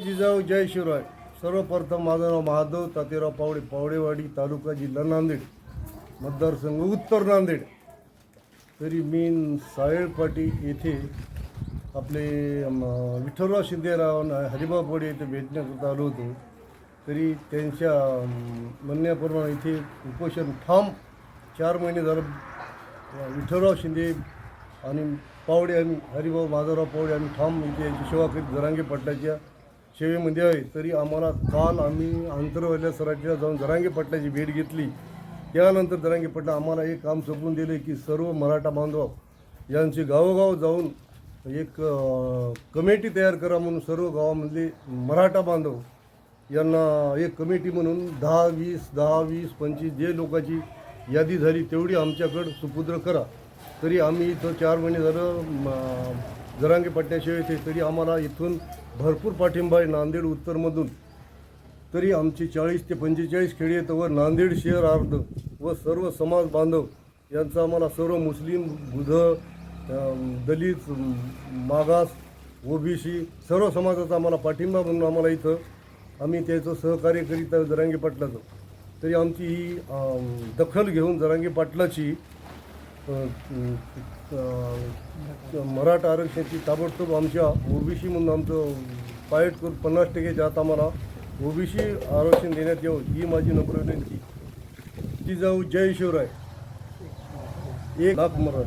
जिजाऊ जय शिवराय. सर्वप्रथम माझं नाव महादेव तातेराव पावडे पावडेवाडी तालुका जिल्हा नांदेड. मतदारसंघ उत्तर नांदेड. तरी मी सायळपाटी येथे आपले विठ्ठलराव शिंदेराव आणि हरिभाऊ पावडे येथे भेटण्याकरता आलो होतो. तरी त्यांच्या म्हणण्याप्रमाणे इथे उपोषण ठाम चार महिने झालं. विठ्ठलराव शिंदे आणि पावडे आणि हरिभाऊ माधवराव पावडे आणि ठाम इथे यांची सेवा करीत जरांगे पाटलाच्या सेवेमध्ये आहे तरी आम्हाला काल आम्ही आंतरवाल्या सराटीला जाऊन जरांगे पाटलाची भेट घेतली. त्यानंतर जरांगे पाटला आम्हाला एक काम सोपवून दिले की सर्व मराठा बांधव यांचे गावोगाव जाऊन एक कमिटी तयार करा म्हणून सर्व गावामधले मराठा बांधव यांना एक कमिटी म्हणून दहा वीस दहा वीस पंचवीस जे लोकांची यादी झाली तेवढी आमच्याकडं सुपुत्र करा. तरी आम्ही इथं चार महिने झालं जरांगे पट्ट्याशिवाय तरी आम्हाला इथून भरपूर पाठिंबा आहे. नांदेड उत्तरमधून. तरी आमची चाळीस ते पंचेचाळीस खेडी आहेत. व नांदेड शहर अर्ध व सर्व समाज बांधव यांचा आम्हाला सर्व मुस्लिम बुध दलित मागास ओबीसी सर्व समाजाचा आम्हाला पाठिंबा म्हणून आम्हाला इथं आम्ही त्याचं सहकार्य करीत आहे जरांगे पाटलाचं. तरी आमची ही दखल घेऊन जरांगे पाटलाची मराठा आरक्षणाची ताबडतोब आमच्या ओबीसी म्हणून आमचं पायट करून पन्नास टक्के जात आम्हाला ओबीसी आरक्षण देण्यात येऊ ही माझी नम्र विनंती. ती जाऊ जय शिवराय. एक लाख मराठा.